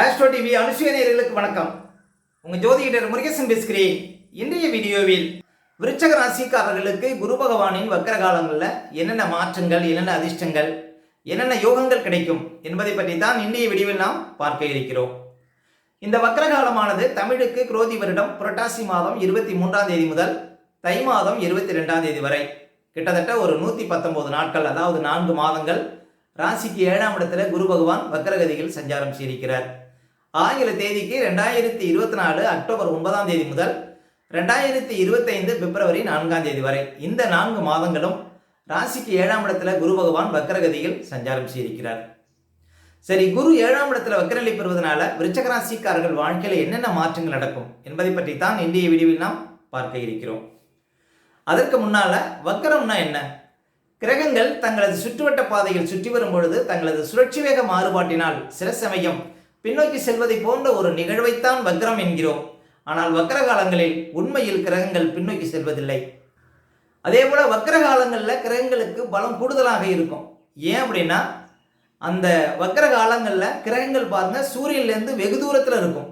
Astro TV அனுசுய வணக்கம். உங்க ஜோதிடர் முருகேசன் பேசுகிறேன். இன்றைய வீடியோவில் விருச்சக ராசிக்காரர்களுக்கு குரு பகவானின் வக்கர காலங்களில் என்னென்ன மாற்றங்கள் என்னென்ன அதிர்ஷ்டங்கள் என்னென்ன யோகங்கள் கிடைக்கும் என்பதை பற்றி தான் இன்றைய வீடியோவில் நாம் பார்க்க இருக்கிறோம். இந்த வக்கர காலமானது தமிழுக்கு குரோதி வருடம் புரட்டாசி மாதம் இருபத்தி மூன்றாம் தேதி முதல் தை மாதம் இருபத்தி ரெண்டாம் தேதி வரை. கிட்டத்தட்ட ஒரு நூற்றி பத்தொம்போது நாட்கள் அதாவது நான்கு மாதங்கள் ராசிக்கு ஏழாம் இடத்துல குரு பகவான் வக்கரகதியில் சஞ்சாரம் செய்திருக்கிறார். ஆங்கில தேதிக்கு ரெண்டாயிரத்தி இருபத்தி நாலு அக்டோபர் ஒன்பதாம் தேதி முதல் ரெண்டாயிரத்தி இருபத்தைந்து பிப்ரவரி நான்காம் தேதி வரை. இந்த நான்கு மாதங்களும் ராசிக்கு ஏழாம் இடத்துல குரு பகவான் வக்கரகதியில் சஞ்சாரம் செய்திருக்கிறார். சரி குரு ஏழாம் இடத்துல வக்கரநிலை பெறுவதனால விருச்சக ராசிக்காரர்கள் வாழ்க்கையில் என்னென்ன மாற்றங்கள் நடக்கும் என்பதை பற்றி தான் இன்றைய வீடியோவில் நாம் பார்க்க இருக்கிறோம். அதற்கு முன்னால வக்கரம்னா என்ன? கிரகங்கள் தங்களது சுற்றுவட்ட பாதையில் சுற்றி வரும் பொழுது தங்களது சுழற்சி வேக மாறுபாட்டினால் சில சமயம் பின்னோக்கி செல்வதை போன்ற ஒரு நிகழ்வைத்தான் வக்ரம் என்கிறோம். ஆனால் வக்கர காலங்களில் உண்மையில் கிரகங்கள் பின்னோக்கி செல்வதில்லை. அதே போல் வக்கர காலங்களில் கிரகங்களுக்கு பலம் கூடுதலாக இருக்கும். ஏன் அப்படின்னா அந்த வக்கர காலங்களில் கிரகங்கள் பாருங்க சூரியன்லேருந்து வெகு தூரத்தில் இருக்கும்.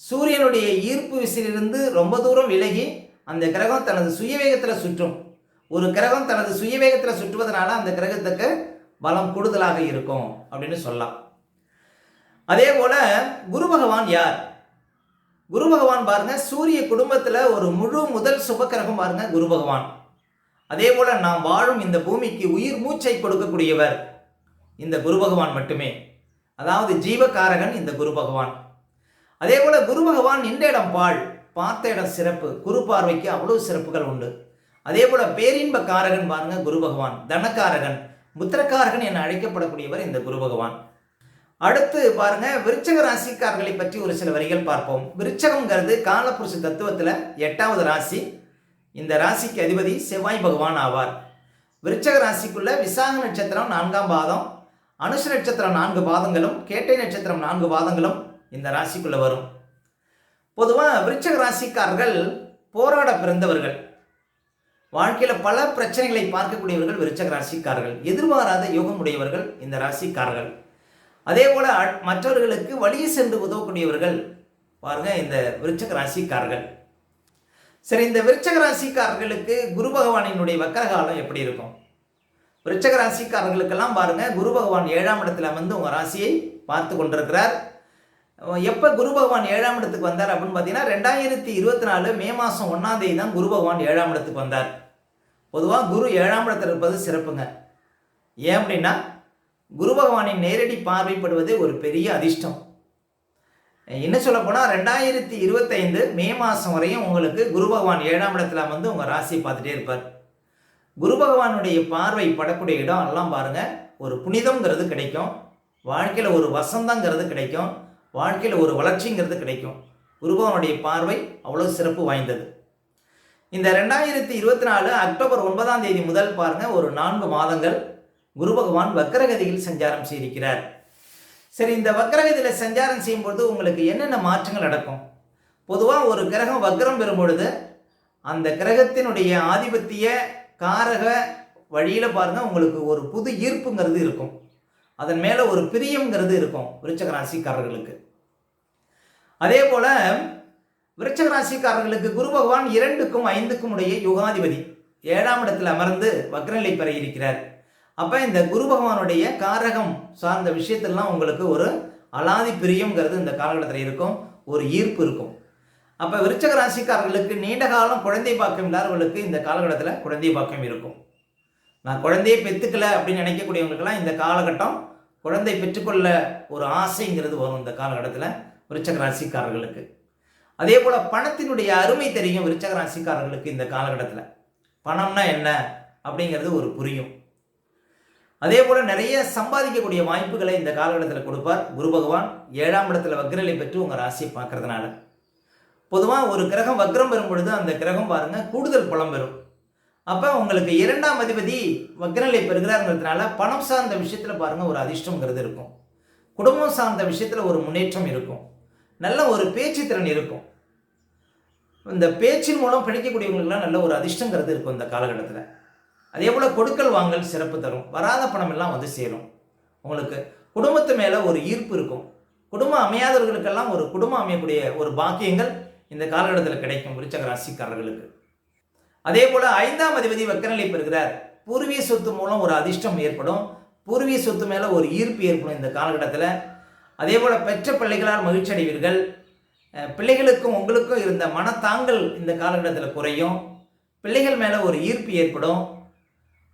சூரியனுடைய ஈர்ப்பு விசையிலிருந்து ரொம்ப தூரம் விலகி அந்த கிரகம் தனது சுயவேகத்தில் சுற்றும். ஒரு கிரகம் தனது சுயவேகத்தில் சுற்றுவதனால அந்த கிரகத்துக்கு பலம் கூடுதலாக இருக்கும் அப்படின்னு சொல்லலாம். அதே போல் குரு பகவான் யார்? குரு பகவான் பாருங்க சூரிய குடும்பத்தில் ஒரு முழு முதல் சுபக்கிரகம் பாருங்க குரு பகவான். அதே போல் நாம் வாழும் இந்த பூமிக்கு உயிர் மூச்சை கொடுக்கக்கூடியவர் இந்த குரு பகவான் மட்டுமே. அதாவது ஜீவகாரகன் இந்த குரு பகவான். அதே போல குரு பகவான் நின்ற இடம் பாழ் பார்த்த இடம் சிறப்பு குரு பார்வைக்கு அவ்வளவு சிறப்புகள் உண்டு. அதே போல பேரின்ப காரகன் பாருங்க குரு பகவான் தனக்காரகன் புத்திரக்காரகன் என அழைக்கப்படக்கூடியவர் இந்த குரு பகவான். அடுத்து பாருங்க விருச்சக ராசிக்காரர்களை பற்றி ஒரு சில வரிகள் பார்ப்போம். விருச்சகம்ங்கிறது காலப்புருஷ தத்துவத்தில் எட்டாவது ராசி. இந்த ராசிக்கு அதிபதி செவ்வாய் பகவான் ஆவார். விருச்சக ராசிக்குள்ள விசாக நட்சத்திரம் நான்காம் பாதம் அனுஷ நட்சத்திரம் நான்கு பாதங்களும் கேட்டை நட்சத்திரம் நான்கு பாதங்களும் இந்த ராசிக்குள்ள வரும். பொதுவாக விருச்சக ராசிக்காரர்கள் போராட பிறந்தவர்கள். வாழ்க்கையில் பல பிரச்சனைகளை பார்க்கக்கூடியவர்கள் விருச்சக ராசிக்காரர்கள். எதிர்பாராத யோகம் உடையவர்கள் இந்த ராசிக்காரர்கள். அதே போல மற்றவர்களுக்கு வழியை சென்று உதவக்கூடியவர்கள் பாருங்க இந்த விருச்சக ராசிக்காரர்கள். சரி இந்த விருச்சக ராசிக்காரர்களுக்கு குரு பகவானினுடைய வக்கரகாலம் எப்படி இருக்கும்? விருச்சக ராசிக்காரர்களுக்கெல்லாம் பாருங்க குரு பகவான் ஏழாம் இடத்துல வந்து உங்க ராசியை பார்த்து கொண்டிருக்கிறார். எப்போ குரு பகவான் ஏழாம் இடத்துக்கு வந்தார் அப்படின்னு பார்த்தீங்கன்னா ரெண்டாயிரத்தி இருபத்தி நாலு மே மாதம் ஒன்றாம் தேதி தான் குரு பகவான் ஏழாம் இடத்துக்கு வந்தார். பொதுவாக குரு ஏழாம் இடத்துல இருப்பது சிறப்புங்க. ஏன் அப்படின்னா குரு பகவானின் நேரடி பார்வைப்படுவது ஒரு பெரிய அதிர்ஷ்டம். என்ன சொல்ல போனால் ரெண்டாயிரத்தி இருபத்தைந்து மே மாதம் வரையும் உங்களுக்கு குரு பகவான் ஏழாம் இடத்துல வந்து உங்கள் ராசியை பார்த்துட்டே இருப்பார். குரு பகவானுடைய பார்வை படக்கூடிய இடம் எல்லாம் பாருங்கள் ஒரு புனிதங்கிறது கிடைக்கும். வாழ்க்கையில் ஒரு வசந்தங்கிறது கிடைக்கும். வாழ்க்கையில் ஒரு வளர்ச்சிங்கிறது கிடைக்கும். குரு பகவானுடைய பார்வை அவ்வளோ சிறப்பு வாய்ந்தது. இந்த ரெண்டாயிரத்தி இருபத்தி நாலு அக்டோபர் ஒன்பதாம் தேதி முதல் பாருங்கள் ஒரு நான்கு மாதங்கள் குரு பகவான் வக்கரகதியில் சஞ்சாரம் செய்திருக்கிறார். சரி இந்த வக்கரகதியில் சஞ்சாரம் செய்யும்போது உங்களுக்கு என்னென்ன மாற்றங்கள் நடக்கும்? பொதுவாக ஒரு கிரகம் வக்கரம் பெறும் பொழுது அந்த கிரகத்தினுடைய ஆதிபத்திய காரக வழியில் பாருங்கள் உங்களுக்கு ஒரு புது ஈர்ப்புங்கிறது இருக்கும். அதன் மேலே ஒரு பிரியம்ங்கிறது இருக்கும் விருச்சக ராசிக்காரர்களுக்கு. அதே போல் விருச்சக ராசிக்காரர்களுக்கு குரு பகவான் இரண்டுக்கும் ஐந்துக்கும் உடைய யுகாதிபதி ஏழாம் இடத்தில் அமர்ந்து வக்ரநிலை பெற இருக்கிறார். அப்போ இந்த குரு பகவானுடைய காரகம் சார்ந்த விஷயத்திலாம் உங்களுக்கு ஒரு அலாதி பிரியங்கிறது இந்த காலகட்டத்தில் இருக்கும். ஒரு ஈர்ப்பு இருக்கும். அப்போ விருச்சக ராசிக்காரர்களுக்கு நீண்ட காலம் குழந்தை பாக்கியம் இல்லாதவர்களுக்கு இந்த காலகட்டத்தில் குழந்தை பாக்கியம் இருக்கும். நான் குழந்தையை பெற்றுக்கல அப்படின்னு நினைக்கக்கூடியவங்களுக்கெல்லாம் இந்த காலகட்டம் குழந்தை பெற்றுக்கொள்ள ஒரு ஆசைங்கிறது வரும் இந்த காலகட்டத்தில் விருச்சக ராசிக்காரர்களுக்கு. அதே போல் பணத்தினுடைய அருமை தெரியும் விருச்சக ராசிக்காரர்களுக்கு இந்த காலகட்டத்தில். பணம்னா என்ன அப்படிங்கிறது ஒரு புரியும். அதே போல் நிறைய சம்பாதிக்கக்கூடிய வாய்ப்புகளை இந்த காலகட்டத்தில் கொடுப்பார். குரு பகவான் ஏழாம் இடத்துல வக்ரலை பெற்று உங்கள் ராசியை பார்க்கறதுனால. பொதுவாக ஒரு கிரகம் வக்ரம் பெறும் பொழுது அந்த கிரகம் பாருங்க கூடுதல் பலம் பெறும். அப்போ உங்களுக்கு இரண்டாம் அதிபதி வக்ரநிலை பெறுகிறாருங்கிறதுனால பணம் சார்ந்த விஷயத்தில் பாருங்கள் ஒரு அதிர்ஷ்டங்கிறது இருக்கும். குடும்பம் சார்ந்த விஷயத்தில் ஒரு முன்னேற்றம் இருக்கும். நல்ல ஒரு பேச்சு திறன் இருக்கும். இந்த பேச்சின் மூலம் பிழைக்கக்கூடியவங்களுக்குலாம் நல்ல ஒரு அதிர்ஷ்டங்கிறது இருக்கும் இந்த காலகட்டத்தில். அதே போல் கொடுக்கல் வாங்கல் சிறப்பு தரும். வராத பணம் எல்லாம் வந்து சேரும். உங்களுக்கு குடும்பத்து மேலே ஒரு ஈர்ப்பு இருக்கும். குடும்பம் அமையாதவர்களுக்கெல்லாம் ஒரு குடும்பம் அமையக்கூடிய ஒரு பாக்கியங்கள் இந்த காலகட்டத்தில் கிடைக்கும் விருச்சக ராசிக்காரர்களுக்கு. அதே போல் ஐந்தாம் அதிபதி வக்கரநிலை பெறுகிறார். பூர்வீக சொத்து மூலம் ஒரு அதிர்ஷ்டம் ஏற்படும். பூர்வீக சொத்து மேலே ஒரு ஈர்ப்பு ஏற்படும் இந்த காலகட்டத்தில். அதே போல் பெற்ற பிள்ளைகளால் மகிழ்ச்சி அடைவீர்கள். பிள்ளைகளுக்கும் உங்களுக்கும் இருந்த மனத்தாங்கல் இந்த காலகட்டத்தில் குறையும். பிள்ளைகள் மேலே ஒரு ஈர்ப்பு ஏற்படும்.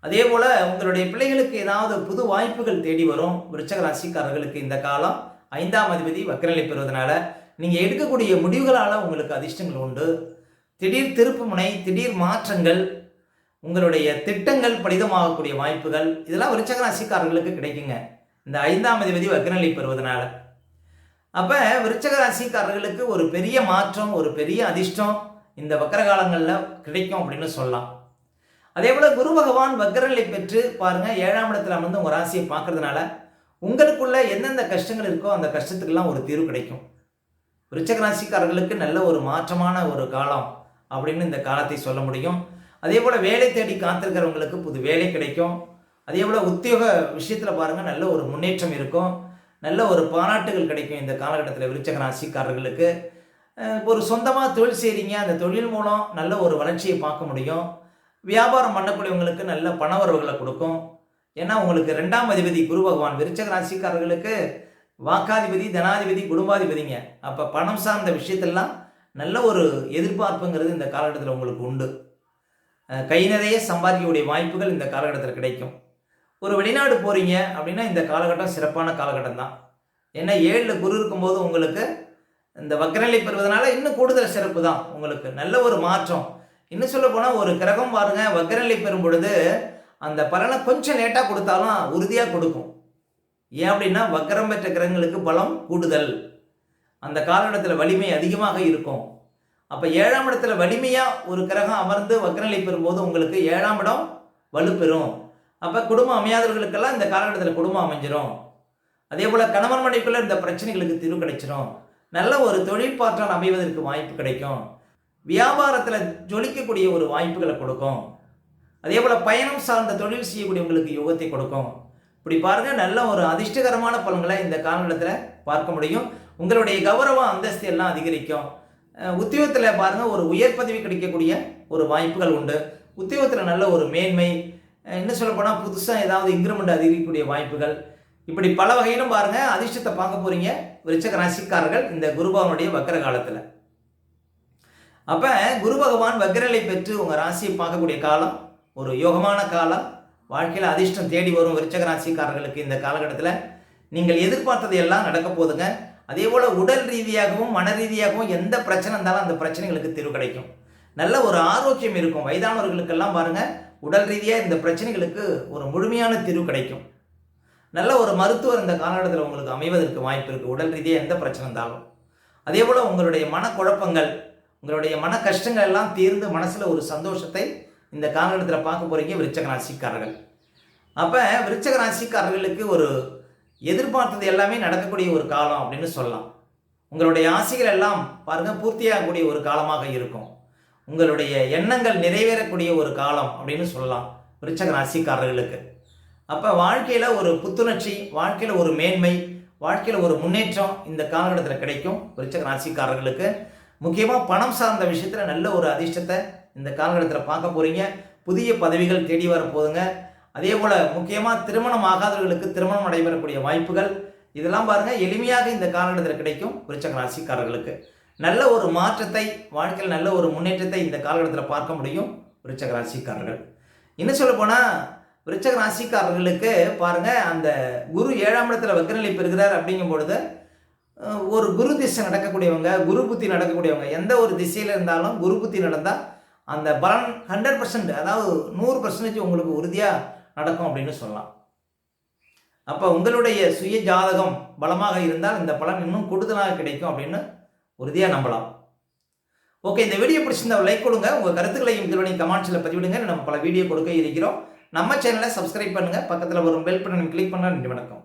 அதே போல் உங்களுடைய பிள்ளைகளுக்கு ஏதாவது புது வாய்ப்புகள் தேடி வரும் விருச்சக ராசிக்காரர்களுக்கு இந்த காலம் ஐந்தாம் அதிபதி வக்கரநிலை பெறுவதனால நீங்கள் எடுக்கக்கூடிய முடிவுகளால் உங்களுக்கு அதிர்ஷ்டங்கள் உண்டு. திடீர் திருப்புமுனை திடீர் மாற்றங்கள் உங்களுடைய திட்டங்கள் பலிதமாகக்கூடிய வாய்ப்புகள் இதெல்லாம் விருச்சக ராசிக்காரர்களுக்கு கிடைக்குங்க. இந்த ஐந்தாம் அதிபதி வக்கரநிலை பெறுவதனால. அப்போ விருச்சக ராசிக்காரர்களுக்கு ஒரு பெரிய மாற்றம் ஒரு பெரிய அதிர்ஷ்டம் இந்த வக்கர காலங்களில் கிடைக்கும் அப்படின்னு சொல்லலாம். அதே போல் குரு பகவான் வக்கரநிலை பெற்று பாருங்க ஏழாம் இடத்துல அமர்ந்து உங்கள் ராசியை பார்க்கறதுனால உங்களுக்குள்ள எந்தெந்த கஷ்டங்கள் இருக்கோ அந்த கஷ்டத்துக்கெல்லாம் ஒரு தீர்வு கிடைக்கும். விருச்சக ராசிக்காரர்களுக்கு நல்ல ஒரு மாற்றமான ஒரு காலம் அப்படின்னு இந்த காலத்தை சொல்ல முடியும். அதே போல் வேலை தேடி காத்திருக்கிறவங்களுக்கு புது வேலை கிடைக்கும். அதே போல் உத்தியோக விஷயத்தில் பாருங்கள் நல்ல ஒரு முன்னேற்றம் இருக்கும். நல்ல ஒரு பாராட்டுகள் கிடைக்கும் இந்த காலகட்டத்தில் விருச்சக ராசிக்காரர்களுக்கு ஒரு சொந்தமாக தொழில் செய்கிறீங்க அந்த தொழில் மூலம் நல்ல ஒரு வளர்ச்சியை பார்க்க முடியும். வியாபாரம் பண்ணக்கூடியவங்களுக்கு நல்ல பணவரவுகளை கொடுக்கும். ஏன்னா உங்களுக்கு ரெண்டாம் அதிபதி குரு பகவான் விருச்சக ராசிக்காரர்களுக்கு வாக்காதிபதி தனாதிபதி குடும்பாதிபதிங்க. அப்போ பணம் சார்ந்த விஷயத்தெல்லாம் நல்ல ஒரு எதிர்பார்ப்புங்கிறது இந்த காலகட்டத்தில் உங்களுக்கு உண்டு. கை நிறைய சம்பாதிக்கக்கூடிய வாய்ப்புகள் இந்த காலகட்டத்தில் கிடைக்கும். ஒரு வெளிநாடு போகிறீங்க அப்படின்னா இந்த காலகட்டம் சிறப்பான காலகட்டம் தான். ஏன்னா ஏழில் குரு இருக்கும்போது உங்களுக்கு இந்த வக்கரநிலை பெறுவதனால இன்னும் கூடுதல் சிறப்பு தான். உங்களுக்கு நல்ல ஒரு மாற்றம் இன்னும் சொல்ல போனால் ஒரு கிரகம் பாருங்க வக்கரநிலை பெறும் பொழுது அந்த பலனை கொஞ்சம் லேட்டாக கொடுத்தாலும் உறுதியாக கொடுக்கும். ஏன் அப்படின்னா வக்கரம் பெற்ற கிரகங்களுக்கு பலம் கூடுதல். அந்த காலகட்டத்தில் வலிமை அதிகமாக இருக்கும். அப்போ ஏழாம் இடத்துல வலிமையாக ஒரு கிரகம் அமர்ந்து வக்கரநிலை பெறும்போது உங்களுக்கு ஏழாம் இடம் வலுப்பெறும் அப்போ குடும்பம் அமையாதவர்களுக்கெல்லாம் இந்த காலகட்டத்தில் குடும்பம் அமைஞ்சிரும். அதே போல் கணவன் மனைவிக்குள்ள இந்த பிரச்சனைகளுக்கு தீர்வு கிடைச்சிரும். நல்ல ஒரு தொழில் பாற்றால் அமைவதற்கு வாய்ப்பு கிடைக்கும். வியாபாரத்தில் ஜொலிக்கக்கூடிய ஒரு வாய்ப்புகளை கொடுக்கும். அதே போல் பயணம் சார்ந்த தொழில் செய்யக்கூடியவங்களுக்கு யோகத்தை கொடுக்கும். இப்படி பாருங்க நல்ல ஒரு அதிர்ஷ்டகரமான பலன்களை இந்த காலகட்டத்தில் பார்க்க முடியும். உங்களுடைய கௌரவம் அந்தஸ்து எல்லாம் அதிகரிக்கும். உத்தியோகத்தில் பாருங்க ஒரு உயர் பதவி கிடைக்கக்கூடிய ஒரு வாய்ப்புகள் உண்டு. உத்தியோகத்தில் நல்ல ஒரு மேன்மை என்ன சொல்லப்போனால் சொல்ல போனால் புதுசாக ஏதாவது இன்க்ரிமெண்ட் அதிகரிக்கக்கூடிய வாய்ப்புகள். இப்படி பல வகையிலும் பாருங்க அதிர்ஷ்டத்தை பார்க்க போறீங்க. விருச்சக ராசிக்காரர்கள் இந்த குருபவனுடைய வக்கர காலத்தில். அப்போ குரு பகவான் வக்ரலை பெற்று உங்கள் ராசியை பார்க்கக்கூடிய காலம் ஒரு யோகமான காலம். வாழ்க்கையில் அதிர்ஷ்டம் தேடி வரும் விருச்சக ராசிக்காரர்களுக்கு இந்த காலகட்டத்தில். நீங்கள் எதிர்பார்த்தது எல்லாம் நடக்க போதுங்க. அதே போல் உடல் ரீதியாகவும் மன ரீதியாகவும் எந்த பிரச்சனை இருந்தாலும் அந்த பிரச்சனைகளுக்கு தீர்வு கிடைக்கும். நல்ல ஒரு ஆரோக்கியம் இருக்கும். வயதானவர்களுக்கெல்லாம் பாருங்கள் உடல் ரீதியாக இந்த பிரச்சனைகளுக்கு ஒரு முழுமையான தீர்வு கிடைக்கும். நல்ல ஒரு மருத்துவர் இந்த காலகட்டத்தில் உங்களுக்கு அமைவதற்கு வாய்ப்பு இருக்குது உடல் ரீதியாக எந்த பிரச்சனை இருந்தாலும். அதே போல் உங்களுடைய மனக்குழப்பங்கள் உங்களுடைய மன கஷ்டங்கள் எல்லாம் தீர்ந்து மனசில் ஒரு சந்தோஷத்தை இந்த காலகட்டத்தில் பார்க்க போகிறீங்க விருச்சக ராசிக்காரர்கள். அப்போ விருச்சக ராசிக்காரர்களுக்கு ஒரு எதிர்பார்த்தது எல்லாமே நடக்கக்கூடிய ஒரு காலம் அப்படின்னு சொல்லலாம். உங்களுடைய ஆசைகள் எல்லாம் பாருங்கள் பூர்த்தியாகக்கூடிய ஒரு காலமாக இருக்கும். உங்களுடைய எண்ணங்கள் நிறைவேறக்கூடிய ஒரு காலம் அப்படின்னு சொல்லலாம் விருச்சக ராசிக்காரர்களுக்கு. அப்போ வாழ்க்கையில் ஒரு புத்துணர்ச்சி வாழ்க்கையில் ஒரு மேன்மை வாழ்க்கையில் ஒரு முன்னேற்றம் இந்த காலகட்டத்தில் கிடைக்கும் விருச்சக ராசிக்காரர்களுக்கு. முக்கியமாக பணம் சார்ந்த விஷயத்தில் நல்ல ஒரு அதிர்ஷ்டத்தை இந்த காலகட்டத்தில் பார்க்க போகிறீங்க புதிய பதவிகள் தேடி வர போதுங்க அதே போல் முக்கியமாக திருமணம் ஆகாதவர்களுக்கு திருமணம் நடைபெறக்கூடிய வாய்ப்புகள் இதெல்லாம் பாருங்கள் எளிமையாக இந்த காலகட்டத்தில் கிடைக்கும் விருச்சக ராசிக்காரர்களுக்கு. நல்ல ஒரு மாற்றத்தை வாழ்க்கையில் நல்ல ஒரு முன்னேற்றத்தை இந்த காலகட்டத்தில் பார்க்க முடியும் விருச்சக ராசிக்காரர்கள். என்ன சொல்ல போனால் விருச்சக ராசிக்காரர்களுக்கு பாருங்கள் அந்த குரு ஏழாம் இடத்துல வக்கநிலை பெறுகிறார் அப்படிங்கும் பொழுது ஒரு குரு திசை நடக்கக்கூடியவங்க குரு புத்தி நடக்கக்கூடியவங்க எந்த ஒரு திசையில் இருந்தாலும் குரு புத்தி நடந்தால் அந்த பலன் ஹண்ட்ரட் பர்சன்ட் அதாவது நூறு பர்சன்டேஜ் உங்களுக்கு உறுதியாக நடக்கும் அப்படின்னு சொல்லலாம். அப்போ உங்களுடைய சுய ஜாதகம் பலமாக இருந்தால் இந்த பலன் இன்னும் கூடுதலாக கிடைக்கும் அப்படின்னு உறுதியாக நம்பலாம். ஓகே இந்த வீடியோ பிடிச்சிருந்தா லைக் கொடுங்க. உங்கள் கருத்துக்களையும் இதனுடைய கமெண்ட்ஸில் பதிவிடுங்க. நம்ம பல வீடியோ கொடுக்க இருக்கிறோம். நம்ம சேனலை சப்ஸ்கிரைப் பண்ணுங்கள் பக்கத்தில் வரும் பெல் பட்டனை கிளிக் பண்ணால் நன்றி வணக்கம்.